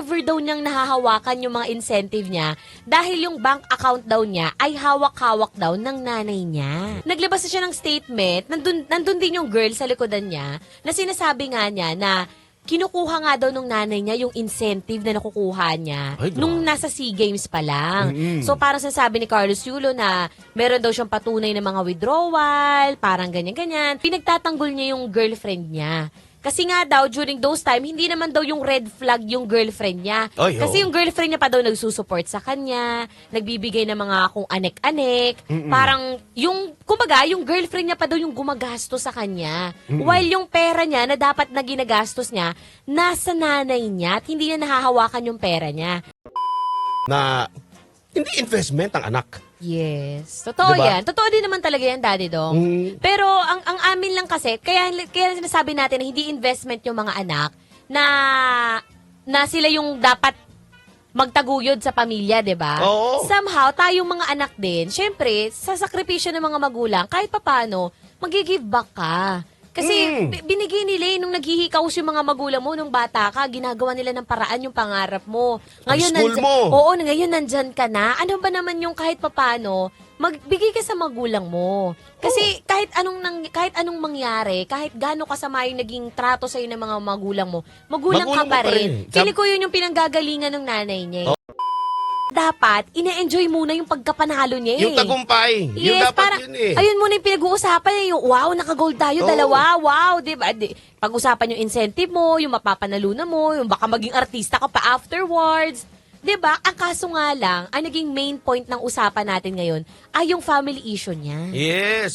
never daw niyang nahahawakan yung mga incentive niya dahil yung bank account daw niya ay hawak-hawak daw ng nanay niya. Naglabas na siya ng statement, nandun, nandun din yung girl sa likodan niya, na sinasabi nga niya na kinukuha nga daw nung nanay niya yung incentive na nakukuha niya Ay, nung nasa SEA Games pa lang. Mm-mm. So parang sinasabi ni Carlos Yulo na meron daw siyang patunay ng mga withdrawal, parang ganyan-ganyan. Pinagtatanggol niya yung girlfriend niya. Kasi nga daw, during those time, hindi naman daw yung red flag yung girlfriend niya. Ay, Kasi yung girlfriend niya pa daw nagsusupport sa kanya, nagbibigay ng mga kung anek-anek. Parang yung, kumbaga, yung girlfriend niya pa daw yung gumagastos sa kanya. While yung pera niya na dapat na ginagastos niya, nasa nanay niya at hindi niya nahahawakan yung pera niya. Na hindi investment ang anak. Yes. Totoo Diba? yan. Totoo din naman talaga yan, Daddy Dong. Mm. Pero ang ang amin lang kasi, kaya, kaya sinasabi natin na hindi investment yung mga anak na na sila yung dapat magtaguyod sa pamilya, 'di ba? Oo. Somehow tayong mga anak din, syempre, sa sakripisyo ng mga magulang, kahit papaano, magi-give back ka. Kasi Mm. bi- binigay nila eh, nung naghihikaos yung mga magulang mo nung bata ka, ginagawa nila ng paraan yung pangarap mo. Ngayon, school nandyan- mo. Oo, ngayon nandyan ka na. Ano ba naman yung kahit papano, magbigay ka sa magulang mo. Kasi kahit anong nang, kahit anong mangyari, kahit gaano kasama yung naging trato sa ng mga magulang mo, magulang, Magulang ka pa rin. rin. Feeling ko yun yung pinanggagalingan ng nanay niya. eh. Dapat, ine-enjoy muna yung pagkapanalo niya eh. Yung tagumpay. yung Yes, dapat para, yun eh. ayun muna yung pinag-uusapan eh, yung wow, naka-gold tayo, Oo. dalawa, wow, di ba? Di, pag-usapan yung incentive mo, yung mapapanalunan mo, yung baka maging artista ka pa afterwards. Di ba? Ang kaso nga lang, ang naging main point ng usapan natin ngayon ay yung family issue niya. Yes.